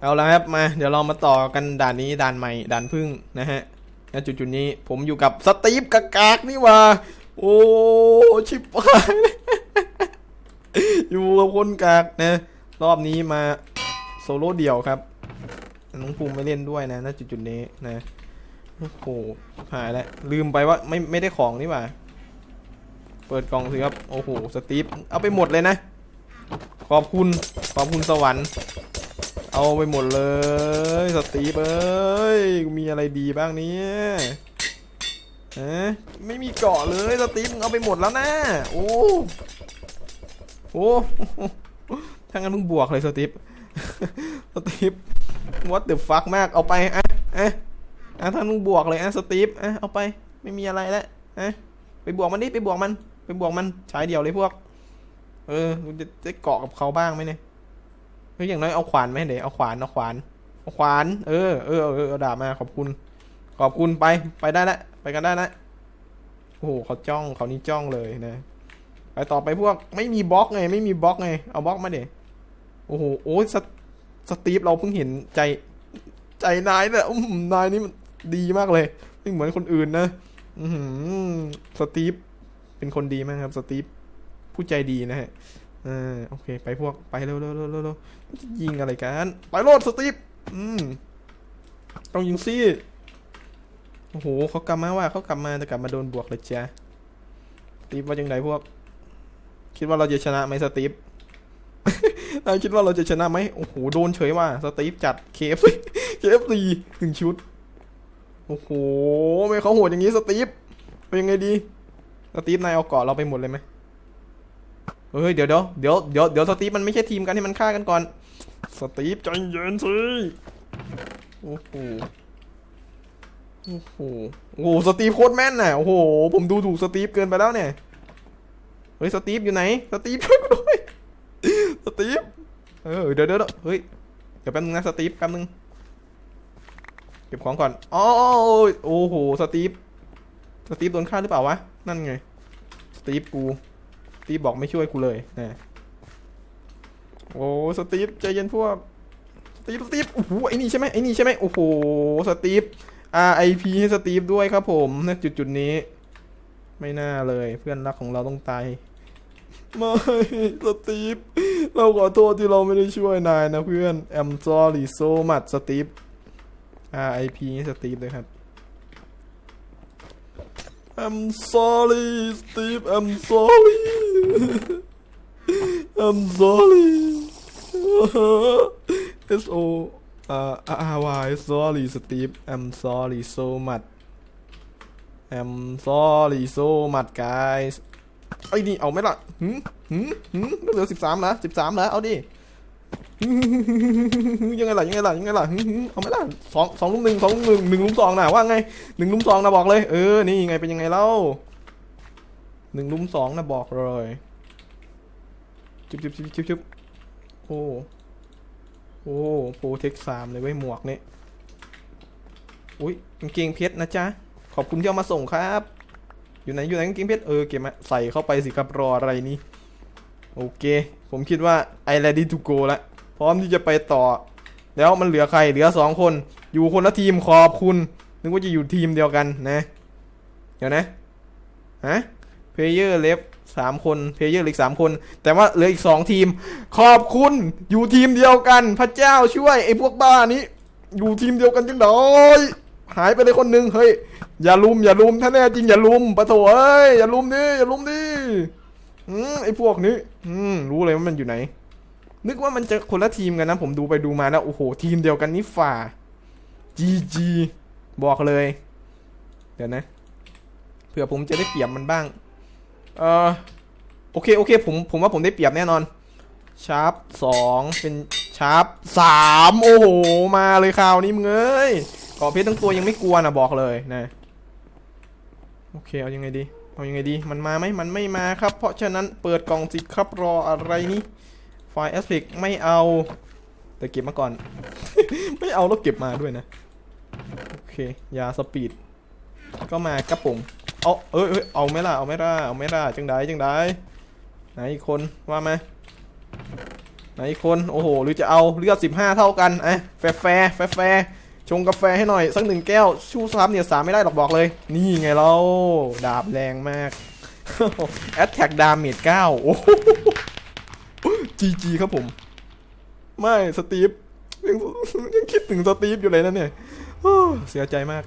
เอาละครับมาเดี๋ยวเรามาต่อกันด่านนี้ด่านใหม่ด่านพึ่งนะฮะณจุดจุดนี้ผมอยู่กับสตีฟกากากนี่ว่า โอ้ชิบหายอยู่กับคนกากนะ รอบนี้มาโซโล่เดี่ยวครับน้องภูมิไม่เล่นด้วยนะณจุดจุดนี้นะโอ้โหหายแล้วลืมไปว่าไม่ไม่ได้ของนี่ว่า เปิดกล่องสิครับโอ้โหสตีฟเอาไปหมดเลยนะ ขอบคุณขอบคุณสวรรค์ เอาไปหมดเลย สตีฟเอ้ยมีอะไรดีบ้างเนี่ยฮะไม่มีเกาะเลยสตีฟมึงเอาไปหมดแล้วนะโอ้โอ้ถ้างั้นมึงบวกเลยสตีฟสตีฟ what the fuck มากเอาไปอะอะอะถ้ามึงบวกเลยอะสตีฟอะเอาไปไม่มีอะไรแล้วอะไปบวกมันดิไปบวกมัน ไปบวกมันใช้เดียวเลยพวก เออจะจะเกาะกับเขาบ้างไหมเนี่ย เฮ้ยอย่างน้อยเอาขวานไหมเดี๋ยวเอาขวานเอาขวานเอาขวานเออเออเออเอาดาบมาขอบคุณ ขอบคุณไปไปได้ละไปกันได้ละโอ้โหเขาจ้องเขานี่จ้องเลยนะไปต่อไปพวกไม่มีบล็อกไง ไม่มีบล็อกไงเอาบล็อกมาเดี๋ยวโอ้โหโอ้ยสสตีฟเราเพิ่งเห็นใจ ใจนายเนี่ยอุ้มนายนี่มันดีมากเลยไม่เหมือนคนอื่นนะอือหือสตีฟเป็นคนดีมากครับ สตีฟผู้ใจดีนะฮะ เออโอเค ไปพวกไปเร็วเร็วเร็วเร็วเร็วยิงอะไรกันไปโลดสตีฟอืมต้องยิงซี่โอ้โหเขากลับมาว่าเขากลับมาแต่กลับมาโดนบวกเลยจ้ะสตีฟว่าจังไงพวก คิดว่าเราจะชนะไหมสตีฟนายคิดว่าเราจะชนะไหมโอ้โหโดนเฉยว่าสตีฟจัดเคฟเคฟซีหนึ่งชุดโอ้โหไม่เขาโหดอย่างนี้สตีฟเป็นยังไงดีสตีฟนายเอาเกาะเราไปหมดเลยไหม เฮ้ยเดี๋ยวเดี๋ยวเดี๋ยวเดี๋ยวเดี๋ยวสตีฟมันไม่ใช่ทีมกันให้มันฆ่ากันก่อน สตีฟใจเย็นสิโอ้โหโอ้โหโอ้โหสตีฟโคตรแม่นน่ะโอ้โหผมดูถูกสตีฟเกินไปแล้วเนี่ยเฮ้ยสตีฟอยู่ไหนสตีฟช่วยกูด้วยสตีฟเออเดี๋ยวเดี๋ยวเดี๋ยวเฮ้ยเดี๋ยวแป๊บนึงนะสตีฟแป๊บนึงเก็บของก่อนอ๋อโอ้โหสตีฟสตีฟโดนฆ่าหรือเปล่าวะนั่นไงสตีฟกู ตีฟบอกไม่ช่วยกูเลยนะโอ้สตีฟใจเย็นพวกสตีฟสตีฟโอ้โหไอ้นี่ใช่ไหมไอ้นี่ใช่ไหมโอ้โหสตีฟ RIP ให้สตีฟด้วยครับผมณจุดจุดนี้ ไม่น่าเลยเพื่อนรักของเราต้องตายไม่สตีฟ เราขอโทษที่เราไม่ได้ช่วยนายนะเพื่อน I'm sorry so much สตีฟ RIP ให้สตีฟเลยครับ I'm sorry Steve I'm sorry I'm sorry S O อ่า R Y sorry Steve I'm sorry so much I'm sorry so much guys ไอ้นี่เอาไหมล่ะหืมหืมหืมเหลือสิบสามแล้วสิบสามแล้วเอาดิยังไงล่ะยังไงล่ะยังไงล่ะหืมหืมเอาไหมล่ะสองสองลุมหนึ่งสองลุมหนึ่งหนึ่งลุมสองนะว่าไงหนึ่งลุมสองนะบอกเลย เออนี่ไงเป็นยังไงเล่า หนึ่งลุมสองนะบอกเลยจุบจุบจุบจุบจุบโอ้โอ้โปรเทคสามเลยเว้หมวกเนี่ยอุ้ยกางเกงเพชรนะจ๊ะ ขอบคุณที่เอามาส่งครับ อยู่ไหนอยู่ไหนกางเกงเพชรเออเก็บมาใส่เข้าไปสิครับรออะไรนี่โอเค ผมคิดว่า I ready to go ละพร้อมที่จะไปต่อ แล้วมันเหลือใครเหลือสองคน อยู่คนละทีมขอบคุณ นึกว่าจะอยู่ทีมเดียวกันนะ เดี๋ยวนะฮะ เพลเยอร์เลฟสามคนเพลเยอร์เหลืออกสามคน แต่ว่าเหลืออีกสองทีม ขอบคุณอยู่ทีมเดียวกัน พระเจ้าช่วยไอ้พวกบ้านี้ อยู่ทีมเดียวกันจังไดหายไปเลยคนหนึ่งเฮ้ยอย่าลุมอย่าลุมถ้าแน่จริงอย่าลุมปะโถเอ้ยอย่าลุมดิอย่าลุมดิอืมไอ้พวกนี้ อืมรู้เลยว่ามันอยู่ไหน นึกว่ามันจะคนละทีมกันนะ ผมดูไปดูมาแล้วโอ้โห ทีมเดียวกันนี่ฝ่าจีจีบอกเลย เดี๋ยวนะเผื่อผมจะได้เปรียบมันบ้าง เออโอเคโอเคผมผมว่าผมได้เปรียบแน่นอนชาร์ปสองเป็นชาร์ปสามโอ้โห มาเลยคราวนี้มึงเอ้ยกาะเพชรทั้งตัวยังไม่กลัวนะบอกเลยนะโอเคเอายังไงดีเอายังไงดีมันมาไหมมันไม่มาครับ เพราะฉะนั้นเปิดกล่องสิครับรออะไรนี่ไฟล์ aspect ไม่เอา แต่เก็บมาก่อน ไม่เอาแล้วเก็บมาด้วยนะ โอเคยาสปีด ก็มากระป๋อง เอาเอ้ยเอ้ยเอาไหม่ล่ะเอาไหม่ล่ะเอาไหม่ล่ะจังไดจังไดไหนอีกคนว่าไหมไหนอีกคนโอ้โหหรือจะเอาเลือด15เท่ากันเอ้แฟร์แฟร์แฟร์แฟชงกาแฟให้หน่อยสักหนึ่งแก้วชูซ้ำเนี่ยสามไม่ได้หรอกบอกเลย นี่ไงเราดาบแรงมากแอตแทกดาเมจ9โอ้จีจีครับผม ไม่สตีฟยังยังคิดถึงสตีฟอยู่เลยนะเนี่ยเสียใจมาก